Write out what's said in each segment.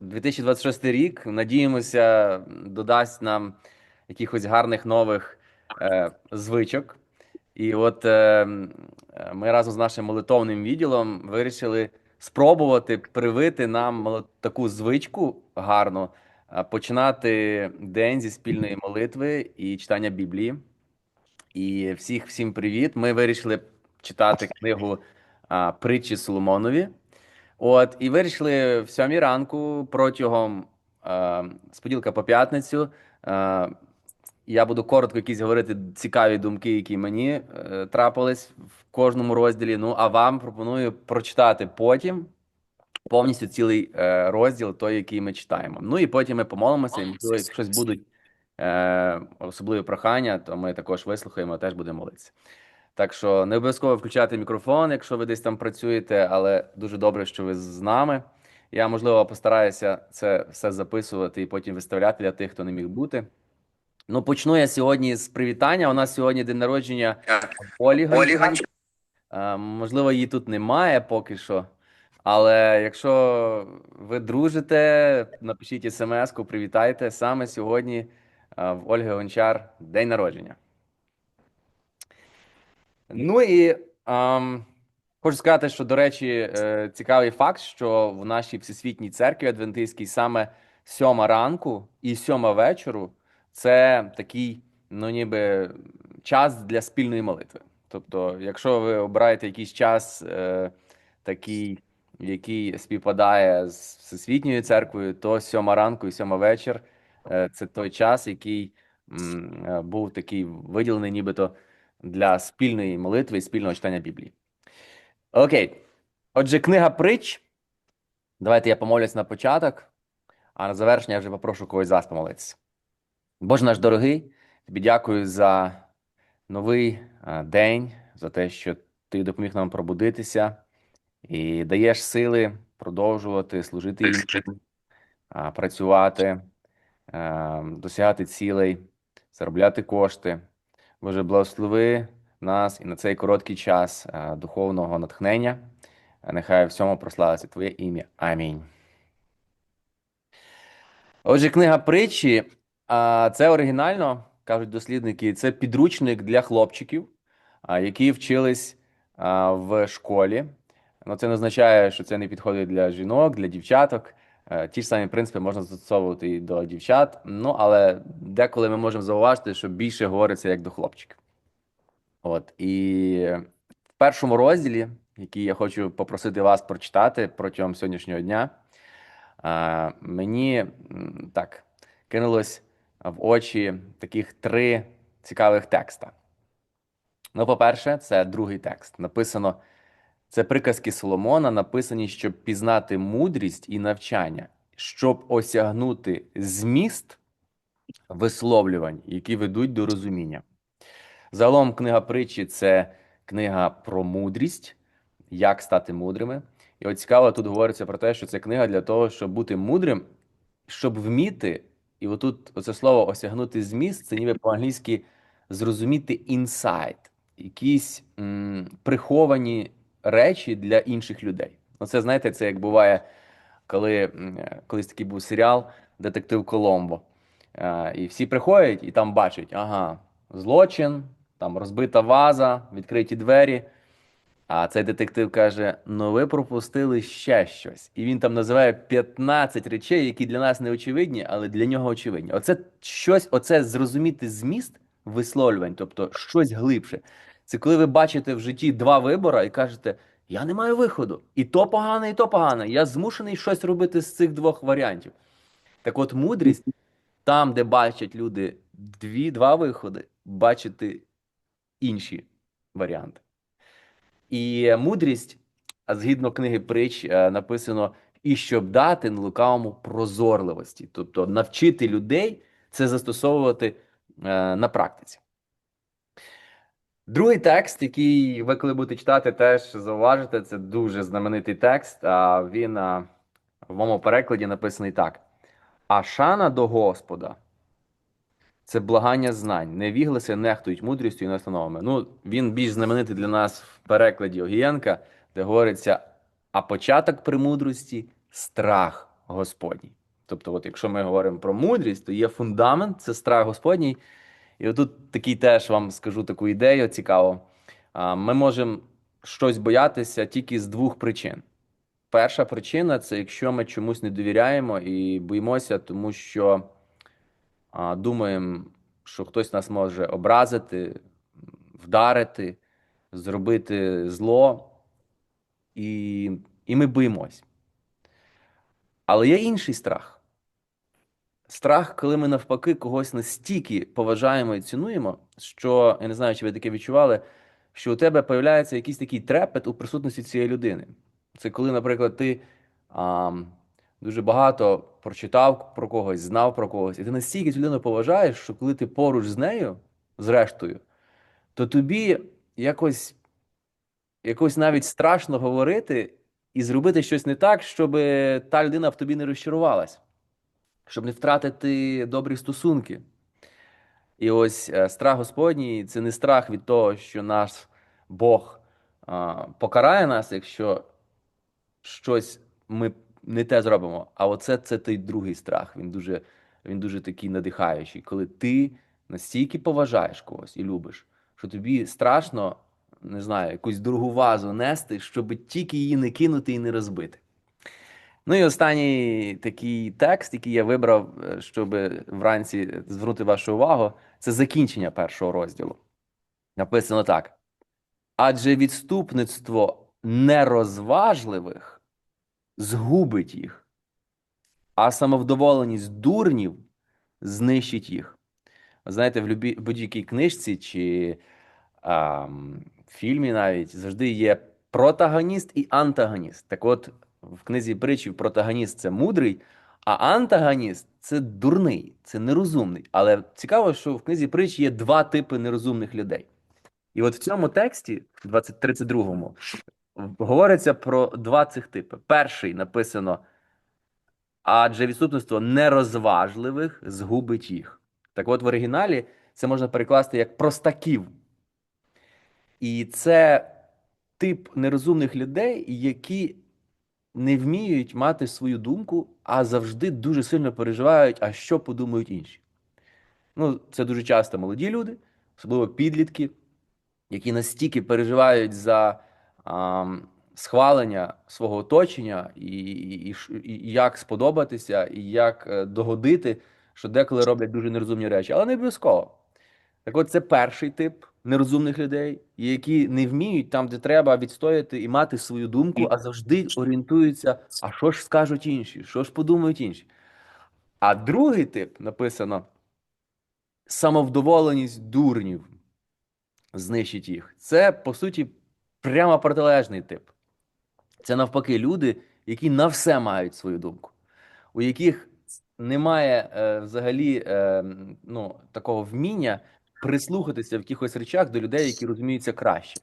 2026 рік, надіємося, додасть нам якихось гарних нових е, звичок. І от е, ми разом з нашим молитовним відділом вирішили спробувати привити нам таку звичку гарну, е, починати день зі спільної молитви і читання Біблії. І всіх всім привіт. Ми вирішили читати книгу Притчі Соломонові. От, і вирішили в сьомій ранку протягом а, з поділка по п'ятницю. А, я буду коротко якісь говорити цікаві думки, які мені е, трапились в кожному розділі. Ну, а вам пропоную прочитати потім повністю цілий е, розділ, той, який ми читаємо. Ну і потім ми помолимося, і можливо, якщо щось будуть е, особливі прохання, то ми також вислухаємо, теж будемо молитися. Так що не обов'язково включати мікрофон, якщо ви десь там працюєте, але дуже добре, що ви з нами. Я, можливо, постараюся це все записувати і потім виставляти для тих, хто не міг бути. Ну, почну я сьогодні з привітання. У нас сьогодні день народження Олі Гончар. Е, Можливо, її тут немає поки що. Але якщо ви дружите, напишіть смс-ку, привітайте. Саме сьогодні е, в Ольги Гончар день народження. Ну і ем, хочу сказати, що, до речі, е, цікавий факт, що в нашій Всесвітній церкві Адвентистській саме сьома ранку і сьома вечору це такий, ну ніби час для спільної молитви. Тобто, якщо ви обираєте якийсь час е, такий, який співпадає з Всесвітньою церквою, то сьома ранку і сьома вечір е, це той час, який м, е, був такий виділений нібито для спільної молитви і спільного читання Біблії. Окей. Отже, книга притч. Давайте я помолюсь на початок, а на завершення я вже попрошу когось з вас помолитися. Боже наш дорогий, тобі дякую за новий день, за те, що ти допоміг нам пробудитися і даєш сили продовжувати служити іншим, працювати, досягати цілей, заробляти кошти. Боже, благослови нас і на цей короткий час духовного натхнення. Нехай в всьому прославиться Твоє ім'я. Амінь. Отже, книга притчі, це оригінально, кажуть дослідники, це підручник для хлопчиків, які вчились в школі. Ну, це не означає, що це не підходить для жінок, для дівчаток. Е, Ті ж самі принципи можна застосовувати і до дівчат. Ну, але деколи ми можемо зауважити, що більше говориться як до хлопчиків. От і в першому розділі, який я хочу попросити вас прочитати протягом сьогоднішнього дня, мені так кинулось в очі таких три цікавих текста. Ну, по-перше, це другий текст. Написано: це приказки Соломона, написані, щоб пізнати мудрість і навчання, щоб осягнути зміст висловлювань, які ведуть до розуміння. Загалом, книга притчі це книга про мудрість, як стати мудрими. І от цікаво, тут говориться про те, що це книга для того, щоб бути мудрим, щоб вміти, і отут оце слово осягнути зміст, це ніби по-англійськи зрозуміти інсайт, якісь м, приховані речі для інших людей. Ну, це знаєте, це як буває, коли колись такий був серіал Детектив Коломбо. Е, І всі приходять і там бачать, ага, злочин, там розбита ваза, відкриті двері. А цей детектив каже: ну ви пропустили ще щось. І він там називає 15 речей, які для нас не очевидні, але для нього очевидні. Оце щось, оце зрозуміти зміст висловлювань, тобто щось глибше. Це коли ви бачите в житті два вибори і кажете: я не маю виходу. І то погане, і то погане. Я змушений щось робити з цих двох варіантів. Так от, мудрість там, де бачать люди дві, два виходи, бачити інші варіанти. І мудрість, згідно книги притч, е, написано: і щоб дати лукавому прозорливості, тобто навчити людей це застосовувати е, на практиці. Другий текст, який ви коли будете читати, теж зауважите, це дуже знаменитий текст. А він в моєму перекладі написаний так: А шана до Господа це благання знань. Невігласи нехтують мудрістю і настановами. Ну, він більш знаменитий для нас в перекладі Огієнка, де говориться: а початок премудрості страх Господній. Тобто, от якщо ми говоримо про мудрість, то є фундамент, це страх Господній. І отут такий теж вам скажу таку ідею цікаву. А, Ми можемо щось боятися тільки з двох причин. Перша причина це якщо ми чомусь не довіряємо і боїмося, тому що думаємо, що хтось нас може образити, вдарити, зробити зло, і, і ми боїмось. Але є інший страх. Страх, коли ми навпаки когось настільки поважаємо і цінуємо, що я не знаю, чи ви таке відчували, що у тебе появляється якийсь такий трепет у присутності цієї людини. Це коли, наприклад, ти а, дуже багато прочитав про когось, знав про когось, і ти настільки цю людину поважаєш, що коли ти поруч з нею, зрештою, то тобі якось, якось навіть страшно говорити і зробити щось не так, щоб та людина в тобі не розчарувалась, щоб не втратити добрі стосунки. І ось е, страх Господній це не страх від того, що наш Бог покарає нас, якщо щось ми не те зробимо. А оце це той другий страх. Він дуже, він дуже такий надихаючий, коли ти настільки поважаєш когось і любиш, що тобі страшно, не знаю, якусь дорогу вазу нести, щоб тільки її не кинути і не розбити. Ну і останній такий текст, який я вибрав, е, щоб вранці звернути вашу увагу, це закінчення першого розділу. Написано так: адже відступництво нерозважливих згубить їх, а самовдоволеність дурнів знищить їх. Знаєте, в будь-якій книжці чи а, фільмі навіть завжди є протагоніст і антагоніст. Так от, в книзі притчів протагоніст це мудрий, а антагоніст це дурний, це нерозумний. Але цікаво, що в книзі притч є два типи нерозумних людей. І от в цьому тексті, в 2032-му, говориться про два цих типи. Перший написано: адже відступництво нерозважливих згубить їх. Так от в оригіналі це можна перекласти як простаків. І це тип нерозумних людей, які не вміють мати свою думку, а завжди дуже сильно переживають, а що подумають інші. Ну, це дуже часто молоді люди, особливо підлітки, які настільки переживають за ам, схвалення свого оточення, і, і, і як сподобатися, і як е, догодити, що деколи роблять дуже нерозумні речі, але не обов'язково. Так от це перший тип нерозумних людей, які не вміють там, де треба відстояти і мати свою думку, а завжди орієнтуються, а що ж скажуть інші, що ж подумають інші. А другий тип написано самовдоволеність дурнів знищить їх. Це, по суті, прямо протилежний тип. Це навпаки люди, які на все мають свою думку, у яких немає е, взагалі е, ну, такого вміння прислухатися в якихось речах до людей, які розуміються краще.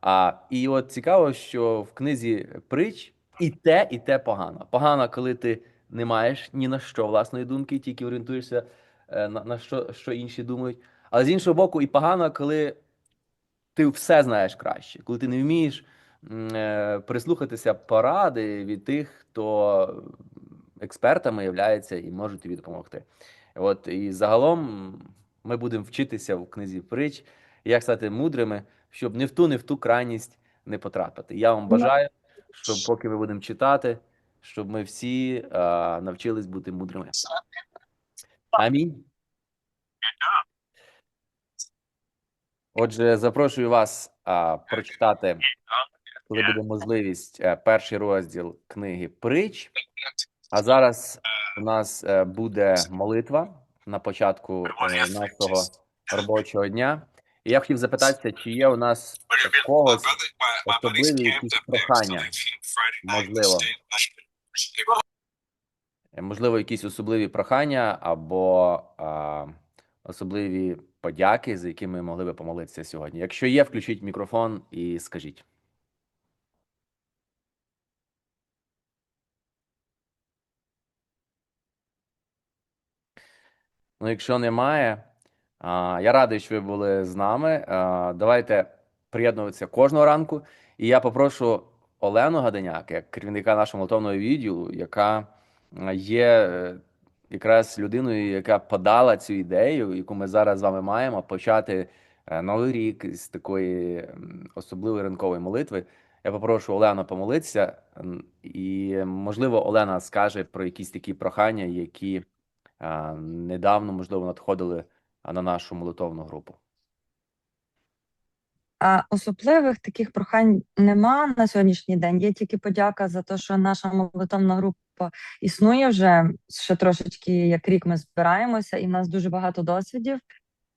А, і от цікаво, що в книзі притч і те, і те погано. Погано, коли ти не маєш ні на що власної думки, тільки орієнтуєшся е, на, на що, що інші думають. Але з іншого боку, і погано, коли ти все знаєш краще, коли ти не вмієш е, прислухатися поради від тих, хто експертами являється і можуть тобі допомогти. От і загалом ми будемо вчитися в книзі притч, як стати мудрими, щоб не в ту, не в ту крайність не потрапити. Я вам бажаю, щоб поки ми будемо читати, щоб ми всі а, навчились бути мудрими. Амінь. Отже, запрошую вас а, прочитати, коли буде можливість, е, перший розділ книги Притч. А зараз у нас е, буде молитва на початку е, нашого робочого дня. І я хотів запитатися, чи є у нас в когось особливі якісь прохання, можливо. Е, Можливо, якісь особливі прохання або а, особливі подяки, за якими ми могли би помолитися сьогодні. Якщо є, включіть мікрофон і скажіть. Ну, якщо немає, я радий, що ви були з нами. Давайте приєднуватися кожного ранку. І я попрошу Олену Гаденяк, як керівника нашого молитовного відділу, яка е, є е, якраз людиною, яка подала цю ідею, яку ми зараз з вами маємо, почати е, новий рік з такої особливої ранкової молитви. Я попрошу Олену помолитися, і можливо, Олена скаже про якісь такі прохання, які недавно, можливо, надходили на нашу молитовну групу. А особливих таких прохань нема на сьогоднішній день. Є тільки подяка за те, що наша молитовна група існує вже ще трошечки, як рік ми збираємося, і в нас дуже багато досвідів.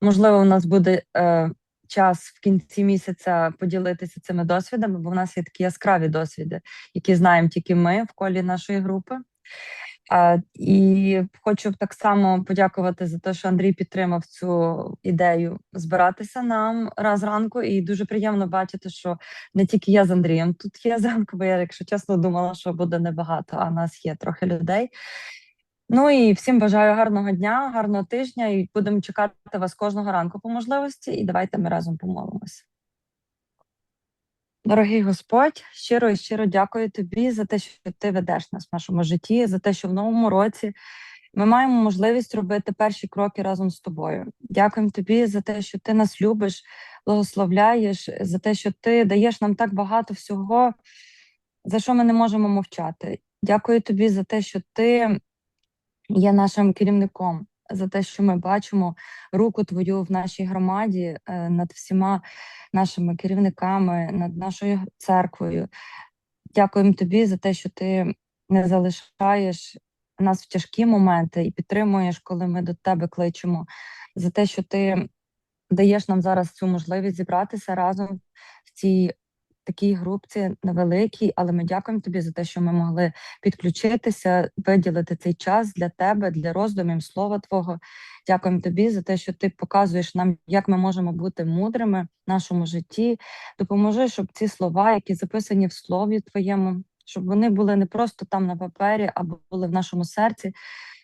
Можливо, у нас буде е, час в кінці місяця поділитися цими досвідами, бо в нас є такі яскраві досвіди, які знаємо тільки ми в колі нашої групи. А, і хочу так само подякувати за те, що Андрій підтримав цю ідею збиратися нам раз ранку. І дуже приємно бачити, що не тільки я з Андрієм тут є зранку, бо я, якщо чесно, думала, що буде небагато, а нас є трохи людей. Ну і всім бажаю гарного дня, гарного тижня, і будемо чекати вас кожного ранку по можливості. І давайте ми разом помолимося. Дорогий Господь, щиро і щиро дякую тобі за те, що ти ведеш нас в нашому житті, за те, що в новому році ми маємо можливість робити перші кроки разом з тобою. Дякуємо тобі за те, що ти нас любиш, благословляєш, за те, що ти даєш нам так багато всього, за що ми не можемо мовчати. Дякую тобі за те, що ти є нашим керівником, за те, що ми бачимо руку твою в нашій громаді е, над всіма нашими керівниками, над нашою церквою. Дякуємо тобі за те, що ти не залишаєш нас в тяжкі моменти і підтримуєш, коли ми до тебе кличемо, за те, що ти даєш нам зараз цю можливість зібратися разом в цій такій групці невеликій, але ми дякуємо тобі за те, що ми могли підключитися, виділити цей час для тебе, для роздумів слова Твого. Дякуємо тобі за те, що ти показуєш нам, як ми можемо бути мудрими в нашому житті. Допоможи, щоб ці слова, які записані в слові Твоєму, щоб вони були не просто там на папері, а були в нашому серці,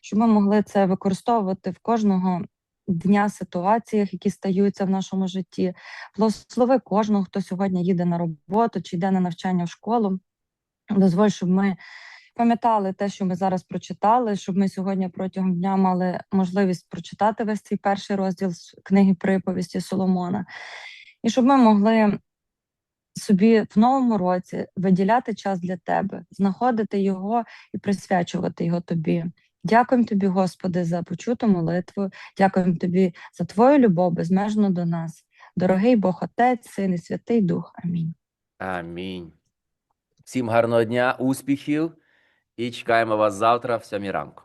щоб ми могли це використовувати в кожного дня ситуаціях, які стаються в нашому житті. Благослови кожного, хто сьогодні їде на роботу чи йде на навчання в школу. Дозволь, щоб ми пам'ятали те, що ми зараз прочитали, щоб ми сьогодні протягом дня мали можливість прочитати весь цей перший розділ з книги приповісті Соломона, і щоб ми могли собі в новому році виділяти час для тебе, знаходити його і присвячувати його тобі. Дякуємо тобі, Господи, за почуту молитву. Дякуємо тобі за твою любов безмежно до нас. Дорогий Бог Отець, Син і Святий Дух. Амінь. Амінь. Всім гарного дня, успіхів і чекаємо вас завтра в сьомій ранку.